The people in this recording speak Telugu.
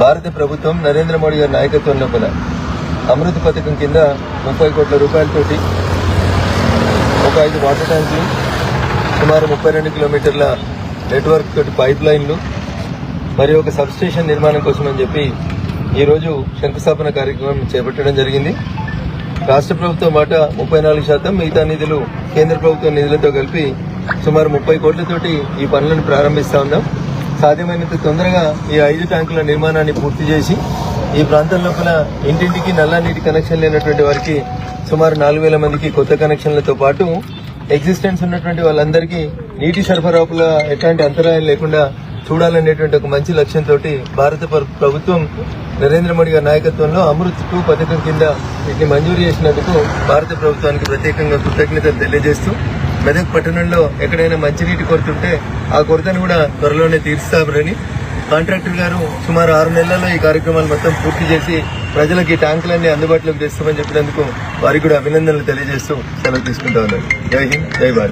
భారత ప్రభుత్వం నరేంద్ర మోడీ గారి నాయకత్వం లోపల అమృత్ పథకం కింద ముప్పై కోట్ల రూపాయలతోటి ఒక ఐదు వాటర్ ట్యాంకులు సుమారు ముప్పై రెండు కిలోమీటర్ల నెట్వర్క్ తోటి పైప్ లైన్లు మరియు ఒక సబ్స్టేషన్ నిర్మాణం కోసం అని చెప్పి ఈరోజు శంకుస్థాపన కార్యక్రమం చేపట్టడం జరిగింది. రాష్ట్ర ప్రభుత్వం మాట ముప్పై నాలుగు శాతం మిగతా నిధులు కేంద్ర ప్రభుత్వ నిధులతో కలిపి సుమారు ముప్పై కోట్లతోటి ఈ పనులను ప్రారంభిస్తా ఉన్నాం. సాధ్యమైనంత తొందరగా ఈ ఐదు ట్యాంకుల నిర్మాణాన్ని పూర్తి చేసి ఈ ప్రాంతం లోపల ఇంటింటికి నల్ల నీటి కనెక్షన్ లేనటువంటి వారికి సుమారు నాలుగు వేల మందికి కొత్త కనెక్షన్లతో పాటు ఎగ్జిస్టెన్స్ ఉన్నటువంటి వాళ్ళందరికీ నీటి సరఫరాపుల ఎట్లాంటి అంతరాయం లేకుండా చూడాలనేటువంటి ఒక మంచి లక్ష్యంతో భారత ప్రభుత్వం నరేంద్ర మోడీ గారి నాయకత్వంలో అమృత్ టూ పథకం కింద వీటిని మంజూరు చేసినందుకు భారత ప్రభుత్వానికి ప్రత్యేకంగా కృతజ్ఞతలు తెలియజేస్తూ మెదక్ పట్టణంలో ఎక్కడైనా మంచినీటి కొరత ఉంటే ఆ కొరతను కూడా త్వరలోనే తీరుస్తామని కాంట్రాక్టర్ గారు సుమారు ఆరు నెలల్లో ఈ కార్యక్రమాలు మొత్తం పూర్తి చేసి ప్రజలకు ఈ ట్యాంకులన్నీ అందుబాటులోకి తెస్తామని చెప్పినందుకు వారికి కూడా అభినందనలు తెలియజేస్తూ సెలవు తీసుకుంటా ఉన్నారు జై హింద్ జై భారత్.